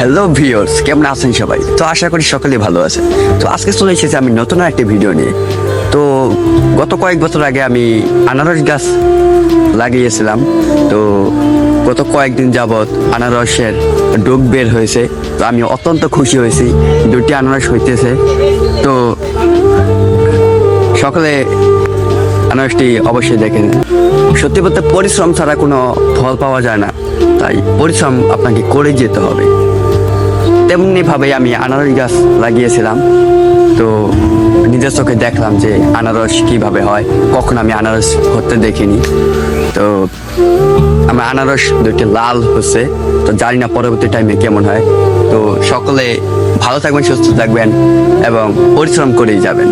Hello viewers কেমন আছেন সবাই? তো আশা করি সকলে ভালো আছে তো আজকে চলে এসেছি আমি নতুন একটি ভিডিও নিয়ে। তো গত কয়েক বছর আগে আমি আনারস গাছ লাগিয়েছিলাম। তো গত কয়েকদিন যাবৎ আনারসের ডোক বের হয়েছে। তো আমি অত্যন্ত খুশি হয়েছি। দুটি আনারস হইতেছে। তো সকলে আনারসটি অবশ্যই দেখেন সত্যি বলতে পরিশ্রম ছাড়া কোনো ফল পাওয়া যায় না। তাই পরিশ্রম আপনাকে করে যেতে হবে। তেমনি ভাবে আমি আনারস গাছ লাগিয়েছিলাম। তো নিজের চোখে দেখলাম যে আনারস কীভাবে হয়। কখন আমি আনারস হতে দেখিনি। তো আমার আনারস দুটি লাল হচ্ছে। তো জানি না পরবর্তী টাইমে কেমন হয়। তো সকলে ভালো থাকবেন, সুস্থ থাকবেন এবং পরিশ্রম করেই যাবেন।